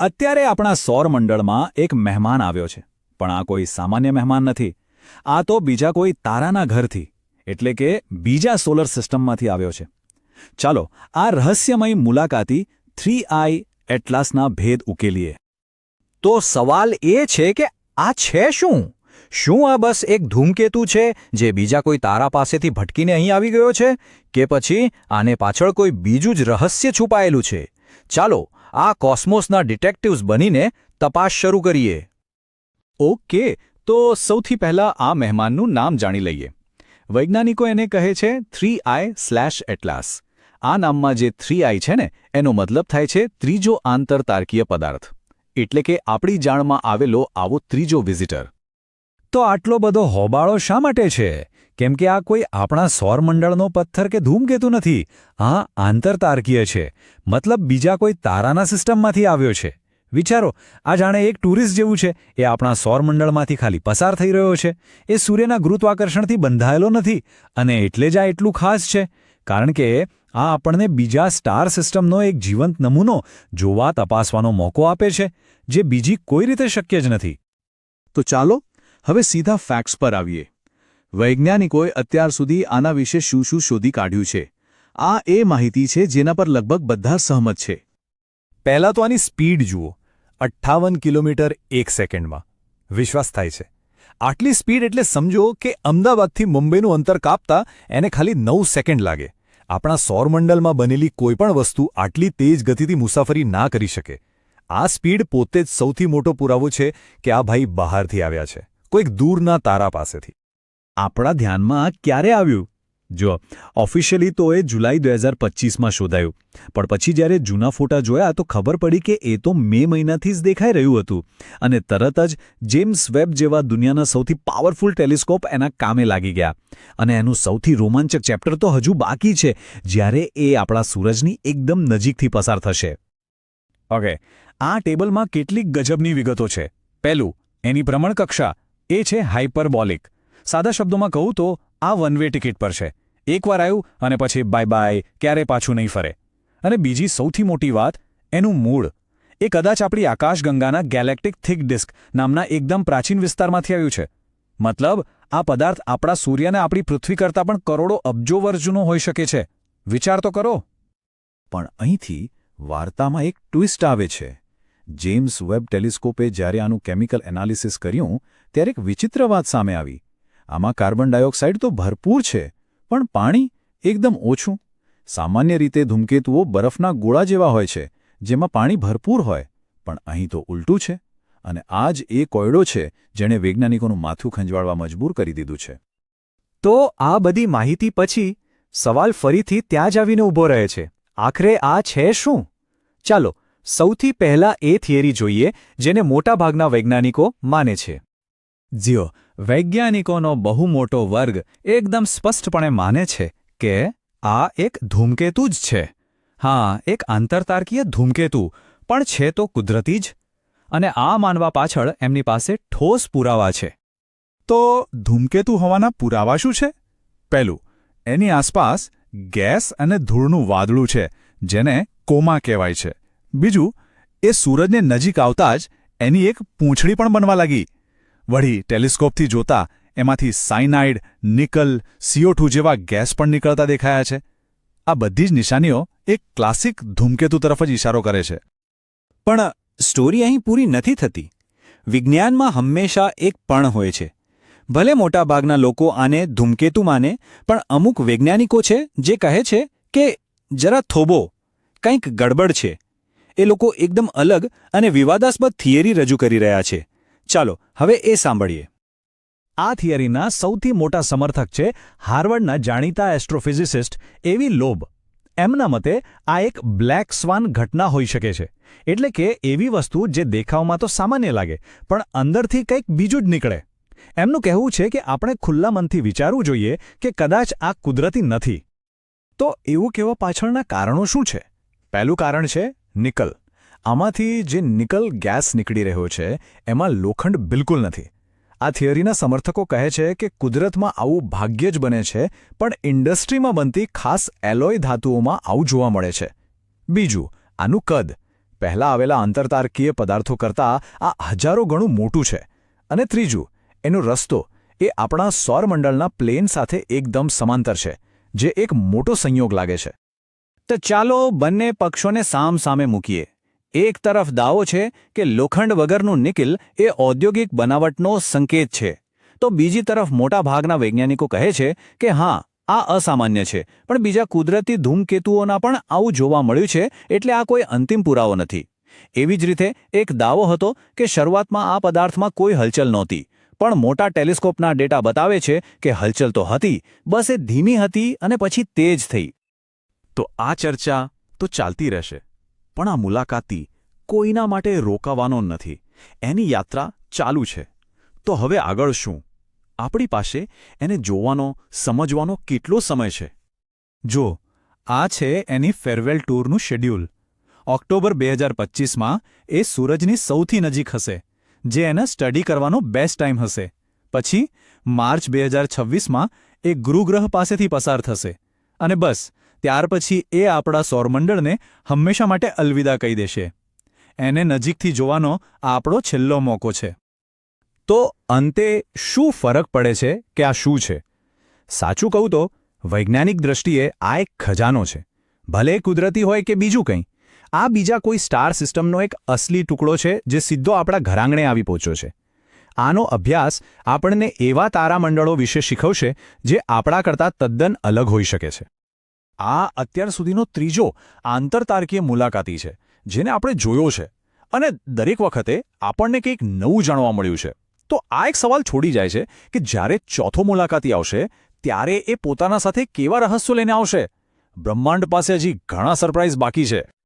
અત્યારે આપણા સૌરમંડળમાં એક મહેમાન આવ્યો છે, પણ આ કોઈ સામાન્ય મહેમાન નથી. આ તો બીજા કોઈ તારાના ઘરથી, એટલે કે બીજા સોલર સિસ્ટમમાંથી આવ્યો છે. ચાલો, આ રહસ્યમય મુલાકાતી થ્રી આઈ એટલાસના ભેદ ઉકેલીએ. તો સવાલ એ છે કે આ છે શું? શું આ બસ એક ધૂમકેતુ છે, જે બીજા કોઈ તારા પાસેથી ભટકીને અહીં આવી ગયો છે? કે પછી આને પાછળ કોઈ બીજું જ રહસ્ય છુપાયેલું છે? ચાલો આ કોસ્મોસના ડિટેક્ટિવ્સ બનીને તપાસ શરૂ કરીએ. ઓકે, તો સૌથી પહેલા આ મહેમાનનું નામ જાણી લઈએ. વૈજ્ઞાનિકો એને કહે છે થ્રી આઈ સ્લેશ એટલાસ. આ નામમાં જે થ્રી આઈ છે ને, એનો મતલબ થાય છે ત્રીજો આંતરતારકીય પદાર્થ. એટલે કે આપણી જાણમાં આવેલો આવો ત્રીજો વિઝિટર તો આટલો બધો હોબાળો શા માટે છે? કેમ કે આ કોઈ આપણા સૌરમંડળનો પથ્થર કે ધૂમકેતુ નથી. આ આંતરતારકીય છે. મતલબ બીજા કોઈ તારાના સિસ્ટમમાંથી આવ્યો છે. વિચારો, આ જાણે એક ટુરિસ્ટ જેવું છે. એ આપણા સૌરમંડળમાંથી ખાલી પસાર થઈ રહ્યો છે. એ સૂર્યના ગુરુત્વાકર્ષણથી બંધાયેલો નથી અને એટલે જ આ એટલું ખાસ છે. કારણ કે આ આપણને બીજા સ્ટાર સિસ્ટમનો એક જીવંત નમૂનો જોવા તપાસવાનો મોકો આપે છે, જે બીજી કોઈ રીતે શક્ય જ નથી. તો ચાલો, હવે સીધા ફેક્ટ્સ પર આવીએ. વૈજ્ઞાનિકોએ અત્યાર સુધી આના વિશે શું શું શોધી કાઢ્યું છે? આ એ માહિતી છે જેના પર લગભગ બધા સહમત છે. પહેલાં તો આની સ્પીડ જુઓ. અઠ્ઠાવન કિલોમીટર એક સેકન્ડમાં. વિશ્વાસ થાય છે. આટલી સ્પીડ એટલે સમજો કે અમદાવાદથી મુંબઈનું અંતર કાપતા એને ખાલી નવ સેકન્ડ લાગે. આપણા સૌરમંડળમાં બનેલી કોઈપણ વસ્તુ આટલી તેજ ગતિથી મુસાફરી ના કરી શકે. આ સ્પીડ પોતે જ સૌથી મોટો પુરાવો છે કે આ ભાઈ બહારથી આવ્યા છે. કોઈક દૂરના તારા પાસેથી. આપણા ધ્યાનમાં ક્યારે આવ્યું? જો ઓફિશિયલી તો એ જુલાઈ બે હજાર શોધાયું. પણ પછી જ્યારે જૂના ફોટા જોયા તો ખબર પડી કે એ તો મે મહિનાથી જ દેખાઈ રહ્યું હતું. અને તરત જ જેમ્સ વેબ જેવા દુનિયાના સૌથી પાવરફુલ ટેલિસ્કોપ એના કામે લાગી ગયા. અને એનું સૌથી રોમાંચક ચેપ્ટર તો હજુ બાકી છે, જ્યારે એ આપણા સૂરજની એકદમ નજીકથી પસાર થશે. ઓકે આ ટેબલમાં કેટલીક ગજબની વિગતો છે. પહેલું, એની ભ્રમણકક્ષા. એ છે હાઇપરબોલિક સાદા શબ્દોમાં કહું તો, આ વન વે ટિકિટ પર છે. એકવાર આવ્યું અને પછી બાય બાય ક્યારે પાછું નહીં ફરે. અને બીજી સૌથી મોટી વાત, એનું મૂળ. એ કદાચ આપણી આકાશગંગાના ગેલેક્ટિક થિક ડિસ્ક નામના એકદમ પ્રાચીન વિસ્તારમાંથી આવ્યું છે. મતલબ, આ પદાર્થ આપણા સૂર્યને આપણી પૃથ્વી કરતાં પણ કરોડો અબજો વર્ષ હોઈ શકે છે. વિચાર તો કરો. પણ અહીંથી વાર્તામાં એક ટ્વિસ્ટ આવે છે. જેમ્સ વેબ ટેલિસ્કોપે જ્યારે આનું કેમિકલ એનાલિસિસ કર્યું, ત્યારે એક વિચિત્ર વાત સામે આવી. આમાં કાર્બન ડાયોક્સાઇડ તો ભરપૂર છે, પણ પાણી એકદમ ઓછું. સામાન્ય રીતે ધૂમકેતુઓ બરફના ગોળા જેવા હોય છે, જેમાં પાણી ભરપૂર હોય, પણ અહીં તો ઉલટું છે. અને આ જ એ કોયડો છે, જેણે વૈજ્ઞાનિકોનું માથું ખંજવાળવા મજબૂર કરી દીધું છે. તો આ બધી માહિતી પછી સવાલ ફરીથી ત્યાં જ આવીને ઊભો રહે છે. આખરે આ છે શું? ચાલો, સૌથી પહેલા એ થિયરી જોઈએ, જેને મોટાભાગના વૈજ્ઞાનિકો માને છે. જીઓ વૈજ્ઞાનિકોનો બહુ મોટો વર્ગ એકદમ સ્પષ્ટપણે માને છે કે આ એક ધૂમકેતુ જ છે. હા, એક આંતરતારકીય ધૂમકેતુ, પણ છે તો કુદરતી જ. અને આ માનવા પાછળ એમની પાસે ઠોસ પુરાવા છે. તો ધૂમકેતુ હોવાના પુરાવા શું છે? પહેલું, એની આસપાસ ગેસ અને ધૂળનું વાદળું છે, જેને કોમા કહેવાય છે. બીજું, એ સૂરજને નજીક આવતા જ એની એક પૂંછડી પણ બનવા લાગી. વળી ટેલિસ્કોપથી જોતા એમાંથી cyanide, nickel, C O two જેવા ગેસ પણ નીકળતા દેખાયા છે. આ બધી જ નિશાનીઓ એક ક્લાસિક ધૂમકેતુ તરફ જ ઇશારો કરે છે. પણ સ્ટોરી અહીં પૂરી નથી થતી. વિજ્ઞાનમાં હંમેશા એક પણ હોય છે. ભલે મોટાભાગના લોકો આને ધૂમકેતુ માને, પણ અમુક વૈજ્ઞાનિકો છે જે કહે છે કે જરા થોબો, કંઈક ગડબડ છે. એ લોકો એકદમ અલગ અને વિવાદાસ્પદ થિયરી રજૂ કરી રહ્યા છે. ચાલો, હવે એ સાંભળીએ. આ થિયરીના સૌથી મોટા સમર્થક છે હાર્વર્ડના જાણીતા એસ્ટ્રોફિઝિસિસ્ટ એવી લોબ. એમના મતે, આ એક બ્લેક સ્વાન ઘટના હોઈ શકે છે. એટલે કે એવી વસ્તુ જે દેખાવમાં તો સામાન્ય લાગે, પણ અંદરથી કંઈક બીજું જ નીકળે. એમનું કહેવું છે કે આપણે ખુલ્લા મનથી વિચારવું જોઈએ કે કદાચ આ કુદરતી નથી. તો એવું કહેવા પાછળના કારણો શું છે? પહેલું કારણ છે, નિકલ. આમાંથી જે નિકલ ગેસ નીકળી રહ્યો છે, એમાં લોખંડ બિલકુલ નથી. આ થિયરીના સમર્થકો કહે છે કે કુદરતમાં આવું ભાગ્ય જ બને છે, પણ ઇન્ડસ્ટ્રીમાં બનતી ખાસ એલોય ધાતુઓમાં આવું જોવા મળે છે. બીજું, આનું કદ. પહેલાં આવેલા આંતરતારકીય પદાર્થો કરતાં આ હજારો ગણું મોટું છે. અને ત્રીજું, એનો રસ્તો એ આપણા સૌરમંડળના પ્લેન સાથે એકદમ સમાંતર છે, જે એક મોટો સંયોગ લાગે છે. તો ચાલો બંને પક્ષોને સામ સામે મૂકીએ. એક તરફ દાવો છે કે લોખંડ વગરનું નિકિલ એ ઔદ્યોગિક બનાવટનો સંકેત છે. તો બીજી તરફ મોટાભાગના વૈજ્ઞાનિકો કહે છે કે હા, આ અસામાન્ય છે, પણ બીજા કુદરતી ધૂમકેતુઓના પણ આવું જોવા મળ્યું છે, એટલે આ કોઈ અંતિમ પુરાવો નથી. એવી જ રીતે એક દાવો હતો કે શરૂઆતમાં આ પદાર્થમાં કોઈ હલચલ નહોતી, પણ મોટા ટેલિસ્કોપના ડેટા બતાવે છે કે હલચલ તો હતી, બસ એ ધીમી હતી અને પછી તેજ થઈ. તો આ ચર્ચા તો ચાલતી રહેશે. પણ આ મુલાકાતી કોઈના માટે રોકાવાનો નથી. એની યાત્રા ચાલુ છે. તો હવે આગળ શું? આપણી પાસે એને જોવાનો, સમજવાનો કેટલો સમય છે? જો, આ છે એની ફેરવેલ ટૂરનું શેડ્યુલ. ઓક્ટોબર બે હજાર પચીસમાં એ સૂરજની સૌથી નજીક હશે, જે એને સ્ટડી કરવાનો બેસ્ટ ટાઈમ હશે. પછી, માર્ચ બે હજાર છવ્વીસમાં એ ગુરુગ્રહ પાસેથી પસાર થશે. અને બસ ત્યાર પછી એ આપણા સૌરમંડળને હંમેશા માટે અલવિદા કહી દેશે. એને નજીકથી જોવાનો આ આપણો છેલ્લો મોકો છે. તો અંતે શું ફરક પડે છે કે આ શું છે? સાચું કહું તો, વૈજ્ઞાનિક દ્રષ્ટિએ આ એક ખજાનો છે. ભલે કુદરતી હોય કે બીજું કંઈ, આ બીજા કોઈ સ્ટાર સિસ્ટમનો એક અસલી ટુકડો છે જે સીધો આપણા ઘરાંગણે આવી પહોંચ્યો છે. આનો અભ્યાસ આપણને એવા તારામંડળો વિશે શીખવશે જે આપણા કરતાં તદ્દન અલગ હોઈ શકે છે. આ અત્યાર સુધીનો ત્રીજો આંતરતારકીય મુલાકાતી છે, જેને આપણે જોયો છે. અને દરેક વખતે આપણને કંઈક નવું જાણવા મળ્યું છે. તો આ એક સવાલ છોડી જાય છે કે જ્યારે ચોથો મુલાકાતી આવશે, ત્યારે એ પોતાના સાથે કેવા રહસ્યો લઈને આવશે? બ્રહ્માંડ પાસે હજી ઘણા સરપ્રાઇઝ બાકી છે.